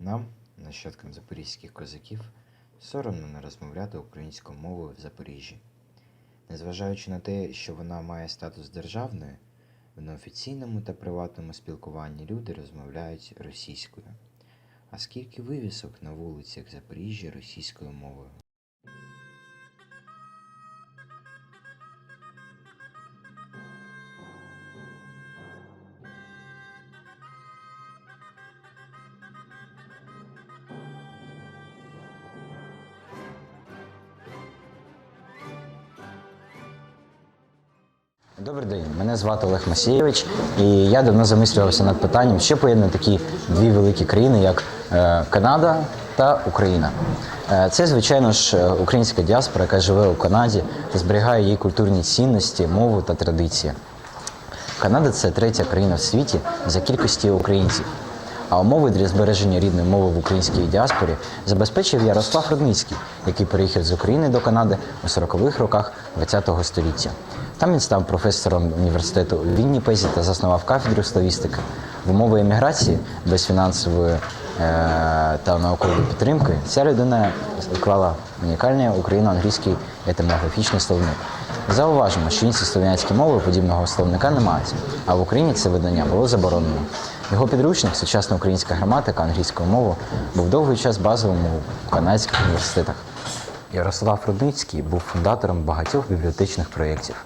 Нам, нащадкам запорізьких козаків, соромно не розмовляти українською мовою в Запоріжжі. Незважаючи на те, що вона має статус державної, в неофіційному та приватному спілкуванні люди розмовляють російською. А скільки вивісок на вулицях Запоріжжя російською мовою? Добрий день, мене звати Олег Масєєвич, і я давно замислювався над питанням, що поєднує такі дві великі країни, як е, Канада та Україна. Е, Це, звичайно ж, е, українська діаспора, яка живе у Канаді та зберігає її культурні цінності, мову та традиції. Канада це третя країна в світі за кількістю українців. А умови для збереження рідної мови в українській діаспорі забезпечив Ярослав Рудницький, який переїхав з України до Канади у 40-х роках ХХ століття. Там він став професором університету Вінніпезі та заснував кафедру славістики. В умови еміграції без фінансової е, та наукової підтримки ця людина уклала унікальний україно-англійський етимографічний словник. Зауважимо, що інші слов'янські мови подібного словника не мають, а в Україні це видання було заборонено. Його підручник, сучасна українська граматика англійською мовою, був довгий час базовим у канадських університетах. Ярослав Рудницький був фундатором багатьох бібліотечних проєктів.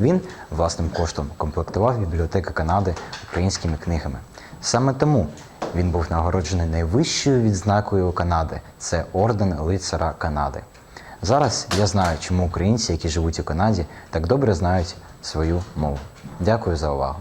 Він власним коштом комплектував бібліотеки Канади українськими книгами. Саме тому він був нагороджений найвищою відзнакою Канади це орден лицара Канади. Зараз я знаю, чому українці, які живуть у Канаді, так добре знають свою мову. Дякую за увагу.